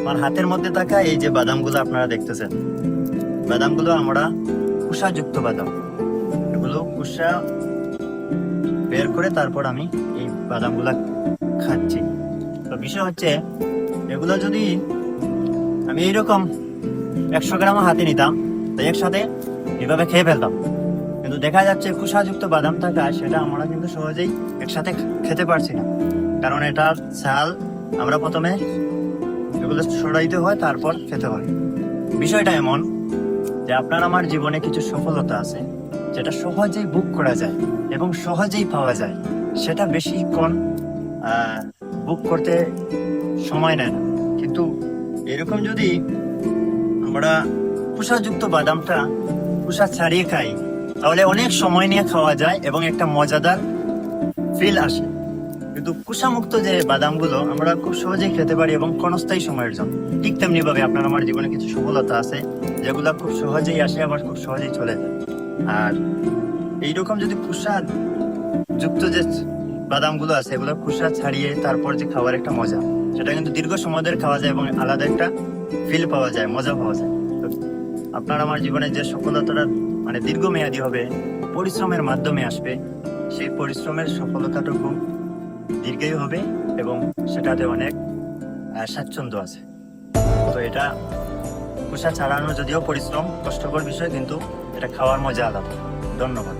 আমার হাতের মধ্যে থাকা এই যে বাদামগুলো আপনারা দেখতেছেন, বাদামগুলো আমরা কুষাযুক্ত বাদাম। এগুলো কুষা বের করে তারপর আমি এই বাদামগুলা খাচ্ছি। তো বিষয় হচ্ছে, এগুলো যদি আমি এইরকম একশো গ্রাম হাতে নিতাম তো একসাথে এভাবে খেয়ে ফেলতাম। কিন্তু দেখা যাচ্ছে কুষাযুক্ত বাদাম থাকা, সেটা আমরা কিন্তু সহজেই একসাথে খেতে পারছি না। কারণ এটা চাল আমরা প্রথমে এগুলো সরাইতে হয়, তারপর খেতে হয়। বিষয়টা এমন যে আপনার আমার জীবনে কিছু সফলতা আছে, যেটা সহজেই বুক করা যায় এবং সহজেই পাওয়া যায়। সেটা বেশিক্ষণ বুক করতে সময় নেয় না। কিন্তু এরকম যদি আমরা কুষাযুক্ত বাদামটা কুষা ছাড়িয়ে খাই, তাহলে অনেক সময় নিয়ে খাওয়া যায় এবং একটা মজাদার ফিল আসে। কিন্তু কুষামুক্ত যে বাদামগুলো আমরা খুব সহজেই খেতে পারি এবং ক্ষণস্থায়ী সময়ের জন্য। ঠিক তেমনি ভাবে আপনার আমার জীবনে কিছু সফলতা আছে, যেগুলো খুব সহজেই আসে, আবার খুব সহজেই চলে আর এইরকম যদি কুষা যুক্ত যে বাদামগুলো আছে, এগুলো কুষা ছাড়িয়ে তারপর যে খাওয়ার একটা মজা, সেটা কিন্তু দীর্ঘ সময় ধরে খাওয়া যায় এবং আলাদা একটা ফিল পাওয়া যায়, মজা পাওয়া যায়। আপনার আমার জীবনে যে সফলতাটা মানে দীর্ঘমেয়াদী হবে, পরিশ্রমের মাধ্যমে আসবে, সেই পরিশ্রমের সফলতাটুকু দীর্ঘই হবে এবং সেটাতে অনেক স্বাচ্ছন্দ্য আছে। তো এটা পোষা ছাড়ানো যদিও পরিশ্রম, কষ্টকর বিষয়, কিন্তু এটা খাওয়ার মজা আলাদা। ধন্যবাদ।